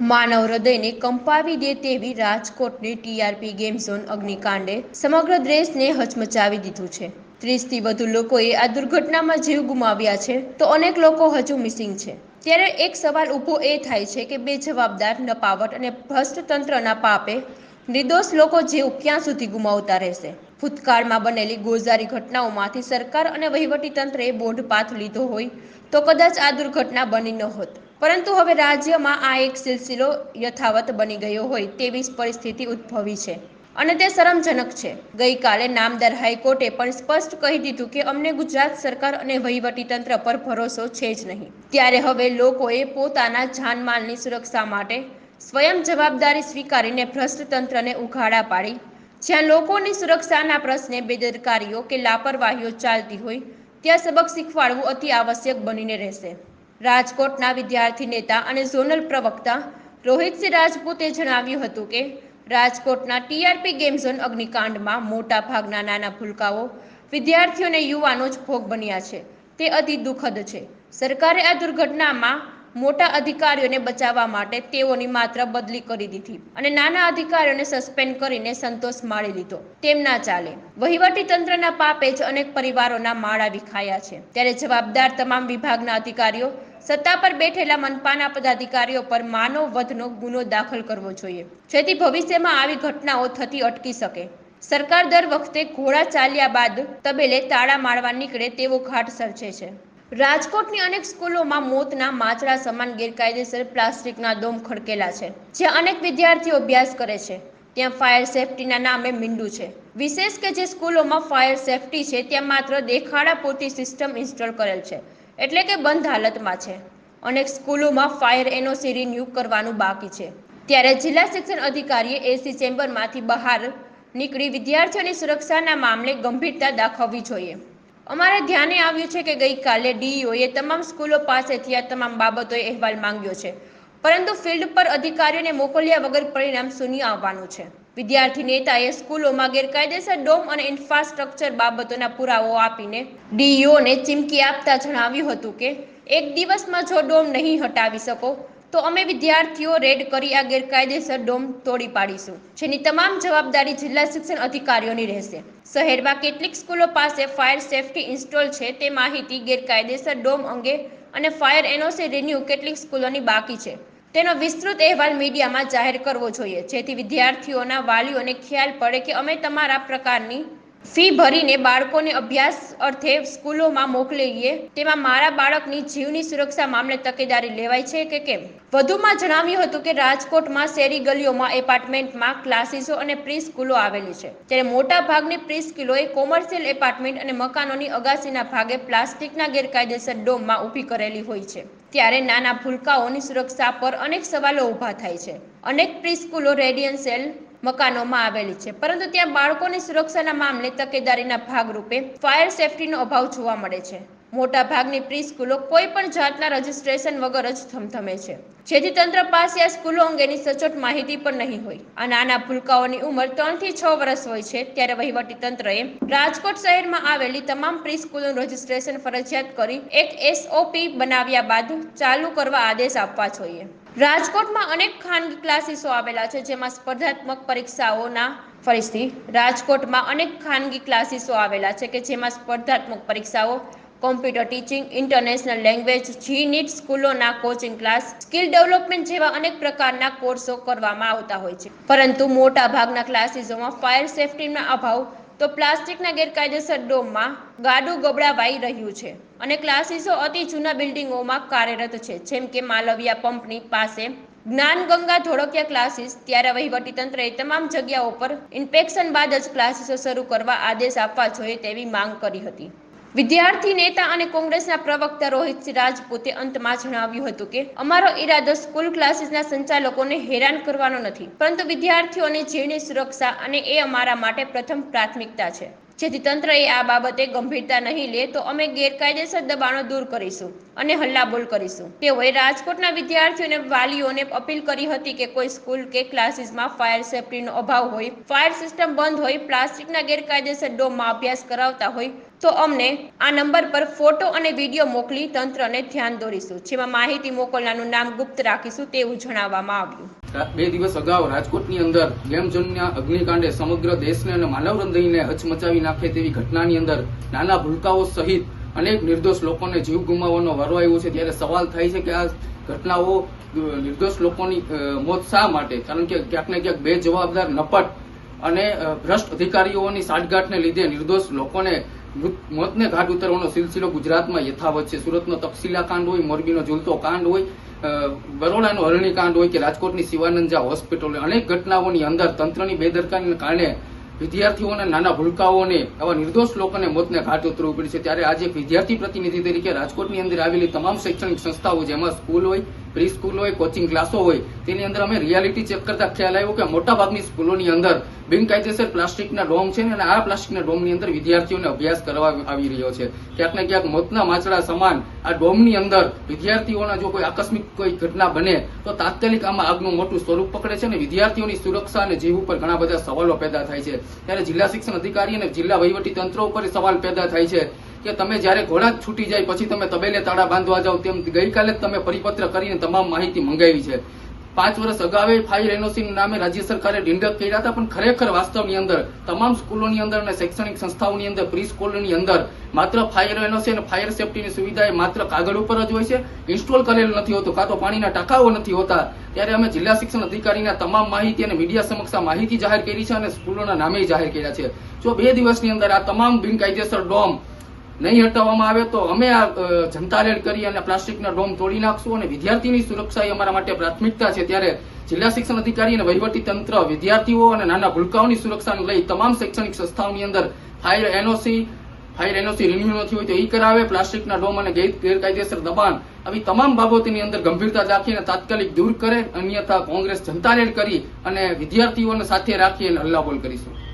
માનવ હૃદયને કંપાવી દે તેવી રાજકોટની ટીઆરપી ગેમ ઝોન અગ્નિકાંડે સમગ્ર દેશને હચમચાવી દીધું છે. ત્રીસથી વધુ લોકોએ આ દુર્ઘટનામાં જીવ ગુમાવ્યા છે તો અનેક લોકો હજુ મિસિંગ છે. ત્યારે એક સવાલ ઊભો એ થાય છે કે બે જવાબદાર નપાવટ અને ભ્રષ્ટ તંત્રના પાપે નિર્દોષ લોકો જીવ ક્યાં સુધી ગુમાવતા રહેશે? ભૂતકાળમાં બનેલી ગોઝારી ઘટનાઓમાંથી સરકાર અને વહીવટી તંત્રે બોધપાઠ લીધો હોય તો કદાચ આ દુર્ઘટના બની ન હોત. પરંતુ હવે રાજ્યમાં આ એક સિલસિલો યથાવત બની ગયો હોય તેવી પરિસ્થિતિ ઉદ્ભવી છે. અને તે શરમજનક છે. ગઈકાલે નામદાર હાઈકોર્ટે પણ સ્પષ્ટ કહી દીધું કે અમને ગુજરાત સરકાર અને વહીવટી તંત્ર પર ભરોસો છે જ નહીં. ત્યારે હવે લોકોએ પોતાના જાનમાલની સુરક્ષા માટે સ્વયં જવાબદારી સ્વીકારીને ભ્રષ્ટ તંત્રને ઉઘાડા પાડી. જ્યાં લોકોની સુરક્ષાના પ્રશ્ને બેદરકારીઓ કે લાપરવાહીઓ ચાલતી હોય, ત્યાં સબક શીખવાડવું અતિ આવશ્યક બનીને રહેશે. રાજકોટના વિદ્યાર્થી નેતા અને ઝોનલ પ્રવક્તા રોહિતસિંહ રાજપૂતે જણાવ્યું હતું કે, રાજકોટના ટીઆરપી ગેમ ઝોન અગ્નિકાંડમાં મોટા ભાગના નાના ભૂલકાઓ વિદ્યાર્થીઓ અને યુવાનો જ ભોગ બન્યા છે. તે અતિ દુઃખદ છે. સરકારે આ દુર્ઘટનામાં મોટા અધિકારીઓને બચાવવા માટે તેઓની માત્ર બદલી કરી દીધી અને નાના અધિકારીઓને સસ્પેન્ડ કરીને સંતોષ માળી લીધો. તેમ ના ચાલે. વહીવટી તંત્રના પાપે જ અનેક પરિવારોના માળા વિખાયા છે. ત્યારે જવાબદાર તમામ વિભાગના અધિકારીઓ સત્તા પર બેઠેલા મનપાના પદાધિકારીઓ પર માનવ વધનો ગુનો દાખલ કરવો જોઈએ. જેથી ભવિષ્યમાં આવી ઘટનાઓ થતી અટકી શકે. સરકાર દર વખતે ઘોડા ચાલ્યા બાદ તબેલે તાળા મારવા નીકળે તેવો ઘાટ સર્જે છે. રાજકોટની અનેક સ્કૂલોમાં મોતના માચડા સમાન ગેરકાયદેસર પ્લાસ્ટિકના દોમ ખડકેલા છે, જ્યાં અનેક વિદ્યાર્થીઓ અભ્યાસ કરે છે. ત્યાં ફાયર સેફટીના નામે મીંડું છે. વિશેષ કે જે સ્કૂલોમાં ફાયર સેફટી છે, ત્યાં માત્ર દેખાડા પૂરતી સિસ્ટમ ઇન્સ્ટોલ કરેલ છે. એટલે કે બંધ હાલતમાં છે. અનેક સ્કૂલોમાં ફાયર એનઓસી રિન્યૂ કરવાનું બાકી છે. ત્યારે જિલ્લા શિક્ષણ અધિકારીએ એસી ચેમ્બરમાંથી બહાર નીકળી વિદ્યાર્થીઓની સુરક્ષાના મામલે ગંભીરતા દાખવવી જોઈએ. અમારે ધ્યાને આવ્યું છે કે ગઈકાલે ડીઈઓએ તમામ સ્કૂલો પાસેથી આ તમામ બાબતોએ અહેવાલ માંગ્યો છે. પરંતુ ફિલ્ડ પર અધિકારીઓને મોકલ્યા વગર પરિણામ શૂન્ય આવવાનું છે. વિદ્યાર્થી નેતાએ સ્કૂલોમાં ગેરકાયદેસર ડોમ અને ઇન્ફ્રાસ્ટ્રક્ચર બાબતોના પુરાવો આપીને ડીઈઓને ચીમકી આપતા જણાવ્યું હતું કે, એક દિવસમાં જો ડોમ નહીં હટાવી શકો, તો અમે વિદ્યાર્થીઓ રેડ કરી આ ગેરકાયદેસર ડોમ તોડી પાડીશું, જેની તમામ જવાબદારી જિલ્લા શિક્ષણ અધિકારીઓની રહેશે. શહેરમાં કેટલીક સ્કૂલો પાસે ફાયર સેફટી ઇન્સ્ટોલ છે તે માહિતી ગેરકાયદેસર ડોમ અંગે અને ફાયર એનઓસી રિન્યુ કેટલીક સ્કૂલોની બાકી છે. તેનો વિસ્તૃત અહેવાલ મીડિયામાં જાહેર કરવો જોઈએ. જેથી વિદ્યાર્થીઓના વાલીઓને ખ્યાલ પડે કે અમે તમારા પ્રકારની ફી ભરીને બાળકોને અભ્યાસ અર્થે સ્કૂલોમાં મોકલીએ. તેમાં મારા બાળકની જીવની સુરક્ષા મામલે તકેદારી લેવાય છે કે કેમ? વધુમાં જણાવ્યું હતું કે રાજકોટમાં શેરી ગલીઓમાં એપાર્ટમેન્ટમાં ક્લાસીસો અને પ્રી સ્કૂલો આવેલી છે. ત્યારે મોટા ભાગની પ્રી સ્કૂલોએ કોમર્શિયલ એપાર્ટમેન્ટ અને મકાનોની અગાસીના ભાગે પ્લાસ્ટિકના ગેરકાયદેસર ડોમમાં ઊભી કરેલી હોય છે. ત્યારે નાના ભૂલકાઓની સુરક્ષા પર અનેક સવાલો ઊભા થાય છે. અનેક પ્રિસ્કૂલો રેડિયન રેડિયન્સેલ મકાનોમાં આવેલી છે. પરંતુ ત્યાં બાળકોની સુરક્ષાના મામલે તકેદારીના ભાગરૂપે ફાયર સેફટીનો અભાવ જોવા મળે છે. મોટા ભાગની પ્રી સ્કૂલો કોઈ પણ જાતના રજીસ્ટ્રેશન વગર જ થમથમે છે. જેથી તંત્ર પાસે આ સ્કૂલો અંગેની સચોટ માહિતી પણ નહીં હોય. આ નાના ભૂલકાઓની ઉંમર ત્રણથી છ વર્ષ હોય છે, ત્યારે વહીવટી તંત્રએ રાજકોટ શહેરમાં આવેલી તમામ પ્રી સ્કૂલનું રજીસ્ટ્રેશન ફરજિયાત કરી એક એસઓપી બનાવ્યા બાદ ચાલુ કરવા આદેશ આપવા જોઈએ. રાજકોટમાં અનેક ખાનગી ક્લાસીસો આવેલા છે, જેમાં સ્પર્ધાત્મક પરીક્ષાઓના ફરીથી રાજકોટમાં અનેક ખાનગી ક્લાસીસો આવેલા છે, કે જેમાં સ્પર્ધાત્મક પરીક્ષાઓ computer teaching international language JEE NEET સ્કૂલોના coaching class skill development જેવા અનેક પ્રકારના કોર્સો કરવામાં આવતા હોય છે. પરંતુ મોટા ભાગના ક્લાસીસોમાં ફાયર સેફટીના અભાવ, તો પ્લાસ્ટિકના ગેરકાયદેસર ડોમમાં ગાડું ગબડાવાઈ રહ્યું છે. અને ક્લાસીસો અતિ જૂના બિલ્ડિંગોમાં કાર્યરત છે. જેમ કે માલવિયા પંપની પાસે જ્ઞાન ગંગા ધોળકિયા ક્લાસીસ ત્યારે વહીવટી તંત્રએ તમામ જગ્યાઓ પર ઇન્સ્પેક્શન બાદ જ ક્લાસીસો શરૂ કરવા આદેશ આપવા જોઈએ તેવી માંગ કરી હતી. વિદ્યાર્થી નેતા અને કોંગ્રેસના પ્રવક્તા રોહિતસિંહ રાજપૂતે અંતમાં જણાવ્યું હતું કે, અમારો ઈરાદો સ્કૂલ ક્લાસીસના સંચાલકોને હેરાન કરવાનો નથી, પરંતુ વિદ્યાર્થીઓની જીવની સુરક્ષા અને એ અમારા માટે પ્રથમ પ્રાથમિકતા છે. જેથી તંત્રએ આ બાબતે ગંભીરતા નહીં લે, તો અમે ગેરકાયદેસર દબાણો દૂર કરીશું અને હલ્લાબોલ કરીશું. તેઓએ રાજકોટના વિદ્યાર્થીઓને વાલીઓને અપીલ કરી હતી કે કોઈ સ્કૂલ કે ક્લાસીસમાં ફાયર સેફટીનો અભાવ હોય, ફાયર સિસ્ટમ બંધ હોય, પ્લાસ્ટિકના ગેરકાયદેસર ડોમમાં અભ્યાસ કરાવતા હોય, તો અમને આ નંબર પર ફોટો અને વીડિયો મોકલી તંત્રને ધ્યાન દોરીશું. જેમાં માહિતી મોકલનારનું નામ ગુપ્ત રાખીશું તેવું જણાવવામાં આવ્યું. બે દિવસ અગાઉ રાજકોટની અંદર ગેમઝોનના અગ્નિકાંડે સમગ્ર દેશને અને માનવ હૃદયને હચમચાવી નાખે તેવી ઘટનાની અંદર નાના ભૂલકાઓ સહિત અનેક નિર્દોષ લોકોને જીવ ગુમાવવાનો વારો આવ્યો છે. ત્યારે સવાલ થાય છે કે આ ઘટનાઓ નિર્દોષ લોકોની મોત શા માટે? કારણ કે ક્યાંક ને ક્યાંક બે જવાબદાર નપટ અને ભ્રષ્ટ અધિકારીઓની સાઠગાંઠને લીધે નિર્દોષ લોકોને મૃત- મોતને ઘાટ ઉતરવાનો સિલસિલો ગુજરાતમાં યથાવત છે. સુરતનો તક્ષશિલા કાંડ હોય, મોરબીનો ઝૂલતો કાંડ હોય બરોડાનો હરણી કાંડ હોય કે રાજકોટની શિવાનંદા હોસ્પિટલ અનેક ઘટનાઓની અંદર તંત્રની બેદરકારીને કારણે વિદ્યાર્થીઓને નાના ભૂલકાઓને, આવા નિર્દોષ લોકોને મોતને ઘાટ ઉતરવું પડ્યું છે. ત્યારે આજે વિદ્યાર્થી પ્રતિનિધિ તરીકે રાજકોટની અંદર આવેલી તમામ શૈક્ષણિક સંસ્થાઓ, જેમાં સ્કૂલ હોય પ્રી સ્કૂલ હોય કોચિંગ ક્લાસો હોય, તેની અંદર અમે રિયાલિટી ચેક કરતા ખ્યાલ આવ્યો કે મોટાભાગની સ્કૂલોની અંદર બિનકાયદેસર પ્લાસ્ટિકના ડોમ છે અને આ પ્લાસ્ટિકના ડોમની અંદર વિદ્યાર્થીઓને અભ્યાસ કરવા આવી રહ્યો છે. ક્યાંક ને ક્યાંક મોતના માછડા સમાન આ ડોમની અંદર વિદ્યાર્થીઓના જો કોઈ આકસ્મિક કોઈ ઘટના બને, તો તાત્કાલિક આમાં આગનું મોટું સ્વરૂપ પકડે છે અને વિદ્યાર્થીઓની સુરક્ષા અને જીવ ઉપર ઘણા બધા સવાલો પેદા થાય છે. ત્યારે જિલ્લા શિક્ષણ અધિકારી અને જિલ્લા વહીવટી તંત્ર ઉપર સવાલ પેદા થાય છે. કે તમે જ્યારે ઘોડા છૂટી જાય, પછી તમે તબેલે તાળા બાંધવા જાઓ તેમ ગઈકાલે જ તમે પરિપત્ર કરીને તમામ માહિતી મંગાવી છે. પાંચ વર્ષ અગાઉ ફાયર એનઓસી નામે રાજ્ય સરકારે ઢીંડક કર્યા હતા, પણ ખરેખર વાસ્તવની અંદર, તમામ સ્કૂલોની અંદર અને શૈક્ષણિક સંસ્થાઓની અંદર પ્રી સ્કૂલની અંદર માત્ર ફાયર એનઓસી અને ફાયર સેફટીની સુવિધા એ માત્ર કાગળ ઉપર જ હોય છે. ઇન્સ્ટોલ કરેલ નથી હોતું, કાં તો પાણીના ટાંકાઓ નથી હોતા. ત્યારે અમે જિલ્લા શિક્ષણ અધિકારીના તમામ માહિતી અને મીડિયા સમક્ષ માહિતી જાહેર કરી છે અને સ્કૂલોના નામે જાહેર કર્યા છે. જો બે દિવસની અંદર આ તમામ બિનકાયદેસર ડોમ નહીં હટાવવામાં આવે તો અમે આ જનતા રેડ કરી અને પ્લાસ્ટિકના ડોમ તોડી નાખશું અને વિદ્યાર્થીની સુરક્ષા એ અમારા માટે પ્રાથમિકતા છે. ત્યારે જિલ્લા શિક્ષણ અધિકારી અને વહીવટી તંત્ર, વિદ્યાર્થીઓ અને નાના ભૂલકાઓની સુરક્ષાને લઈ તમામ શૈક્ષણિક સંસ્થાઓની અંદર fire NOC fire NOC renew નથી હોય તો એ કરાવે. પ્લાસ્ટિકના ડોમ અને ગેર- ગેરકાયદેસર દબાણ આવી તમામ બાબતોની અંદર ગંભીરતા રાખીને તાત્કાલિક દૂર કરે. અન્યથા કોંગ્રેસ જનતા રેડ કરી અને વિદ્યાર્થીઓને સાથે રાખી અને હલ્લાબોલ કરીશું.